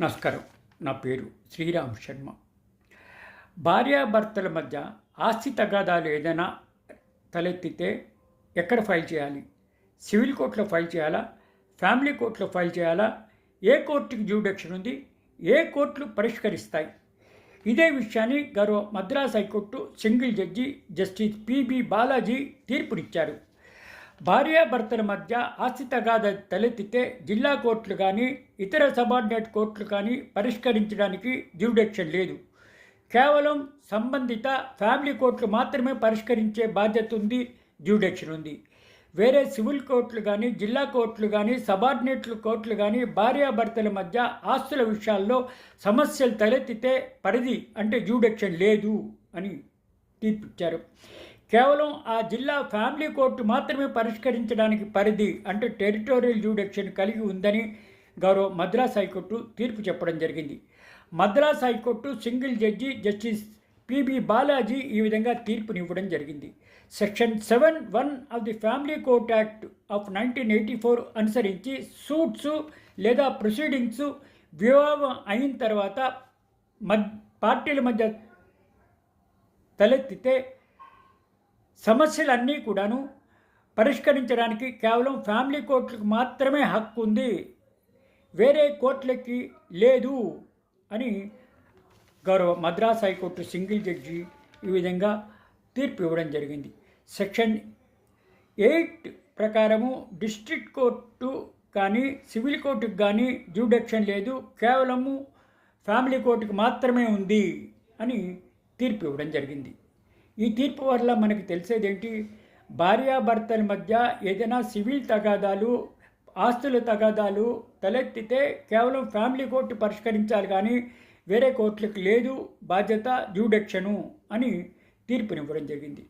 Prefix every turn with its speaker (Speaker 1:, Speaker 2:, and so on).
Speaker 1: నమస్కారం. నా పేరు శ్రీరామ్ శర్మ. భార్యాభర్తల మధ్య ఆస్తి తగాదాలు ఏదైనా తలెత్తితే ఎక్కడ ఫైల్ చేయాలి? సివిల్ కోర్టులో ఫైల్ చేయాలా? ఫ్యామిలీ కోర్టులో ఫైల్ చేయాలా? ఏ కోర్టుకి జ్యూడక్షన్ ఉంది? ఏ కోర్టులు పరిష్కరిస్తాయి? ఇదే విషయాన్ని గౌరవ Madras high court single judge justice P B Balaji తీర్పునిచ్చారు. భార్యాభర్తల మధ్య ఆస్తి తగాద తలెత్తితే జిల్లా కోర్టులు కానీ ఇతర సబార్డినేట్ కోర్టులు కానీ పరిష్కరించడానికి జ్యూడిక్షన్ లేదు. కేవలం సంబంధిత ఫ్యామిలీ కోర్టులు మాత్రమే పరిష్కరించే బాధ్యత ఉంది జ్యూడిక్షన్ ఉంది. వేరే సివిల్ కోర్టులు కానీ జిల్లా కోర్టులు కానీ సబార్డినేట్లు కోర్టులు కానీ భార్యాభర్తల మధ్య ఆస్తుల విషయాల్లో సమస్యలు తలెత్తితే పరిధి అంటే జ్యూడిక్షన్ లేదు అని తీర్పిచ్చారు. కేవలం ఆ జిల్లా ఫ్యామిలీ కోర్టు మాత్రమే పరిష్కరించడానికి పరిధి అంటే టెరిటోరియల్ జ్యూడిక్షన్ కలిగి ఉందని గౌరవ మద్రాస్ హైకోర్టు తీర్పు చెప్పడం జరిగింది. Madras high court single judge justice P B Balaji ఈ విధంగా తీర్పునివ్వడం జరిగింది. Section seven one of the family court act of nineteen eighty four అనుసరించి సూట్స్ లేదా ప్రొసీడింగ్స్ వివాహం అయిన తర్వాత మద్ పార్టీల మధ్య తలెత్తితే సమస్యలన్నీ కూడాను పరిష్కరించడానికి కేవలం ఫ్యామిలీ కోర్టులకు మాత్రమే హక్కు ఉంది. వేరే కోర్టులకి లేదు అని గౌరవ మద్రాస్ హైకోర్టు సింగిల్ జడ్జి ఈ విధంగా తీర్పు ఇవ్వడం జరిగింది. సెక్షన్ ఎయిట్ ప్రకారము డిస్ట్రిక్ట్ కోర్టు కానీ సివిల్ కోర్టుకు కానీ జ్యూడిక్షన్ లేదు. కేవలము ఫ్యామిలీ కోర్టుకు మాత్రమే ఉంది అని తీర్పు ఇవ్వడం జరిగింది. ఈ తీర్పు వల్ల మనకు తెలిసేదేంటి? భార్యాభర్తల మధ్య ఏదైనా సివిల్ తగాదాలు ఆస్తుల తగాదాలు తలెత్తితే కేవలం ఫ్యామిలీ కోర్టు పరిష్కరించాలి కానీ వేరే కోర్టులకు లేదు బాధ్యత డ్యూడక్షను అని తీర్పునివ్వడం జరిగింది.